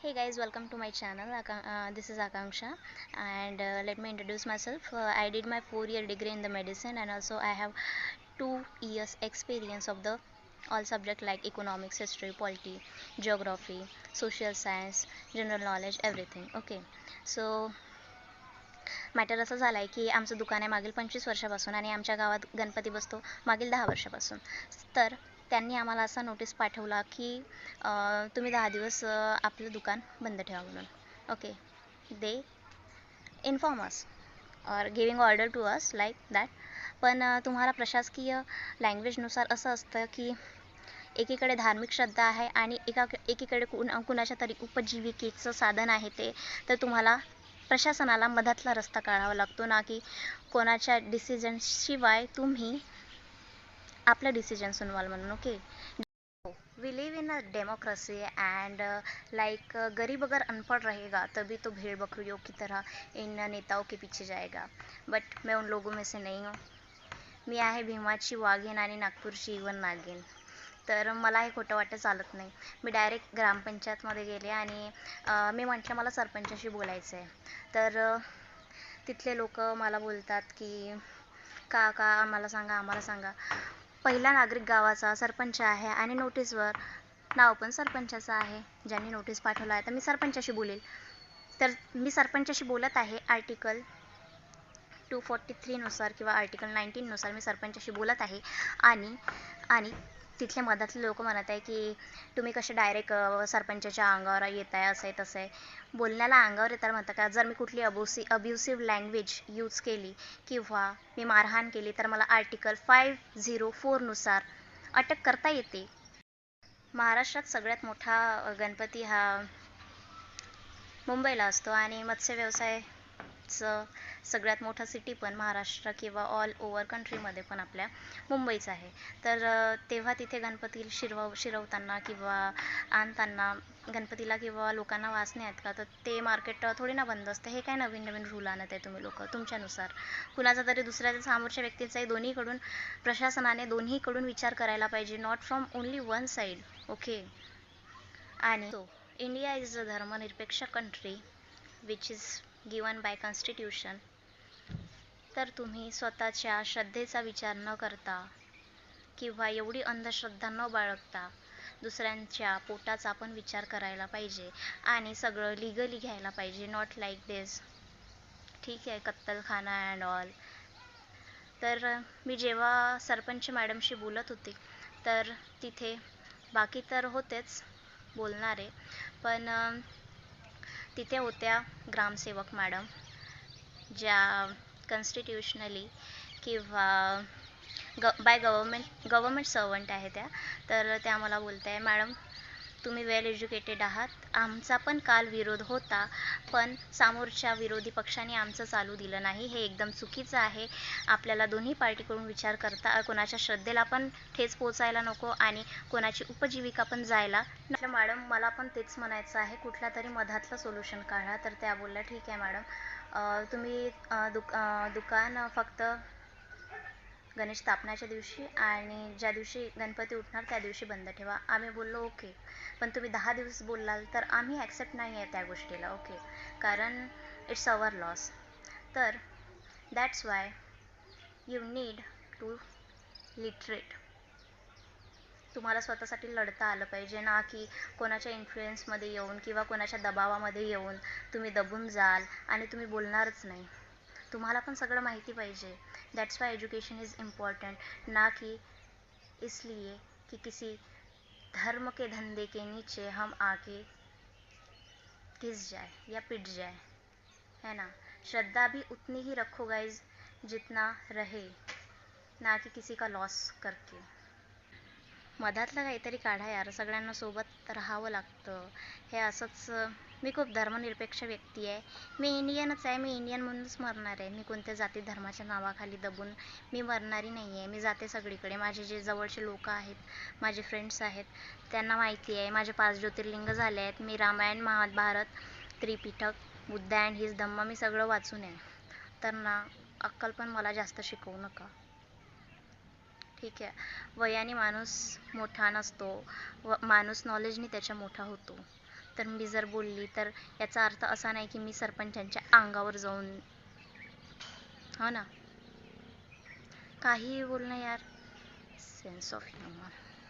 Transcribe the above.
Hey guys, welcome to my channel. Uh, this is Akanksha, and uh, let me introduce myself. Uh, I did my four-year degree in the medicine, and also I have two years experience of the all subject like economics, history, polity, geography, social science, general knowledge, everything. Okay, so matter असं झाला आहे की आमचं दुकान आहे मागील पंचवीस वर्षापासून आणि आमच्या गावात गणपती बसतो मागील दहा वर्षापासून तर त्यांनी आम्हाला असा नोटीस पाठवला की तुम्ही दहा दिवस आपलं दुकान बंद ठेवा म्हणून. Okay they inform us or giving order to us like that पण तुम्हाला प्रशासकीय लँग्वेजनुसार असं असतं की एकीकडे धार्मिक श्रद्धा आहे आणि एका एकीकडे कुण कुणाच्या तरी उपजीविकेचं साधन आहे ते तर तुम्हाला प्रशासनाला मधातला रस्ता काढावा लागतो ना की कोणाच्या डिसिजनशिवाय तुम्ही आपलं डिसिजन सुनवाल म्हणून okay we live in a democracy and like गरीब अगर अनपढ़ रहेगा तभी तो भेड़ बकरियों की तरह इन नेताओं के पीछे जाएगा। बट मैं उन लोगों में से नहीं हूँ। मी आहे भीमाची वाघीण आणि नागपूरची इवन नागिन तर मला हे खोटं वाटतं चालत नाही. मी डायरेक्ट ग्रामपंचायतमध्ये गेले आणि मी म्हटलं मला सरपंचाशी बोलायचं आहे तर तिथले लोक मला बोलतात की का का आम्हाला सांगा आम्हाला सांगा. पहिला नागरिक गावाचा सरपंच आहे आणि नोटीसवर नाव पण सरपंचाचं आहे. ज्यांनी नोटीस पाठवला आहे तर मी सरपंचाशी बोलेल. तर मी सरपंचाशी बोलत आहे. आर्टिकल टू फोर्टी थ्रीनुसार किंवा आर्टिकल नाईन्टीननुसार मी सरपंचाशी बोलत आहे. आणि आणि तिथले मधातले लोक म्हणत आहे की तुम्ही कसे डायरेक्ट सरपंचाच्या अंगावर येत आहे असं आहे तसं आहे बोलण्याला अंगावर येतात म्हणतात का जर मी कुठली अबुसी अब्युसिव्ह लँग्वेज यूज केली किंवा मी मारहाण केली तर मला आर्टिकल फाईव्ह झिरो फोरनुसार अटक करता येते. महाराष्ट्रात सगळ्यात मोठा गणपती हा मुंबईला असतो आणि मत्स्य व्यवसायचं सगळ्यात मोठं सिटी पण महाराष्ट्र किंवा ऑल ओव्हर कंट्रीमध्ये पण आपल्या मुंबईच आहे. तर तेव्हा तिथे गणपती शिरव शिरवताना किंवा आणताना गणपतीला किंवा लोकांना वास नाही आहेत का? तर ते मार्केट थोडी ना बंद असतं. हे काय नवीन नवीन रूल आणत आहे तुम्ही लोक? तुमच्यानुसार. कुणाचा तरी दुसऱ्याच्या समोरच्या व्यक्तीचाही दोन्हीकडून प्रशासनाने दोन्हीकडून विचार करायला पाहिजे. Not from only one side okay आणि इंडिया इज अ धर्मनिरपेक्ष country which is given by constitution तर तुम्ही स्वतःच्या श्रद्धेचा विचार न करता किंवा एवढी अंधश्रद्धा न बाळगता दुसऱ्यांच्या पोटाचा पण विचार करायला पाहिजे आणि सगळं लिगली घ्यायला पाहिजे. नॉट लाईक दिस ठीक आहे कत्तलखाना अँड ऑल तर मी जेव्हा सरपंच मॅडमशी बोलत होते तर तिथे बाकी तर होतेच बोलणारे पण तिथे होत्या ग्रामसेवक मॅडम ज्या कन्स्टिट्युशनली किंवा ग बाय गव्हर्मेंट गव्हर्मेंट सर्वंट आहे त्या तर त्या मला बोलत आहे मॅडम तुम्ही वेल एज्युकेटेड आहात. आमचा पण काल विरोध होता पण समोरच्या विरोधी पक्षाने आमचं चालू दिलं नाही. हे एकदम चुकीचं आहे. आपल्याला दोन्ही पार्टीकडून विचार करता कोणाच्या श्रद्धेला पण ठेच पोचायला नको आणि कोणाची उपजीविका पण जायला म्हटलं मॅडम मला पण तेच म्हणायचं आहे. कुठल्या तरी मधातलं सोल्युशन काढा. तर त्या बोलल्या ठीक आहे मॅडम. तुम्ही दुक दुकान फक्त गणेश स्थापनाच्या दिवशी आणि ज्या दिवशी गणपती उठणार त्या दिवशी बंद ठेवा. आम्ही बोललो ओके. पण तुम्ही दहा दिवस बोललाल तर आम्ही ॲक्सेप्ट नाही आहे त्या गोष्टीला ओके. कारण इट्स अवर लॉस तर that's why you need to literate तुम्हाला स्वतःसाठी लढता आलं पाहिजे ना की कोणाच्या इन्फ्लुएन्समध्ये येऊन किंवा कोणाच्या दबावामध्ये येऊन तुम्ही दबून जाल आणि तुम्ही बोलणारच नाही. तुम्हाला पण सगळं माहिती पाहिजे. That's why education is important ना कि इसलिए कि किसी धर्म के धंधे के नीचे हम आके घिस जाए या पिट जाए, है ना? श्रद्धा भी उतनी ही रखो गाइज़ जितना रहे, ना कि किसी का लॉस करके। मधातलं काहीतरी काढा यार, सगळ्यांना सोबत राहावं लागतं. हे असंच मी खूप धर्मनिरपेक्ष व्यक्ती आहे. मी इंडियनच आहे मी इंडियन म्हणूनच मरणार आहे. मी कोणत्या जाती धर्माच्या नावाखाली दबून मी मरणारी नाही आहे मी जाते सगळीकडे. माझे जे जवळचे लोक आहेत माझे फ्रेंड्स आहेत त्यांना माहिती आहे. माझे पाच ज्योतिर्लिंग झाले आहेत. मी रामायण महाभारत त्रिपिठक बुद्ध अँड हिज धम्म मी सगळं वाचून आहे. तर ना अक्कल पण मला जास्त शिकवू नका. ठीक आहे. वयाने माणूस मोठा नसतो. व माणूस नॉलेजने त्याच्या मोठा होतो. तर मी जर बोलली तर याचा अर्थ असा नाही की मी सरपंचांच्या अंगावर जाऊन हो ना? काहीही बोलणं यार. Sense of humour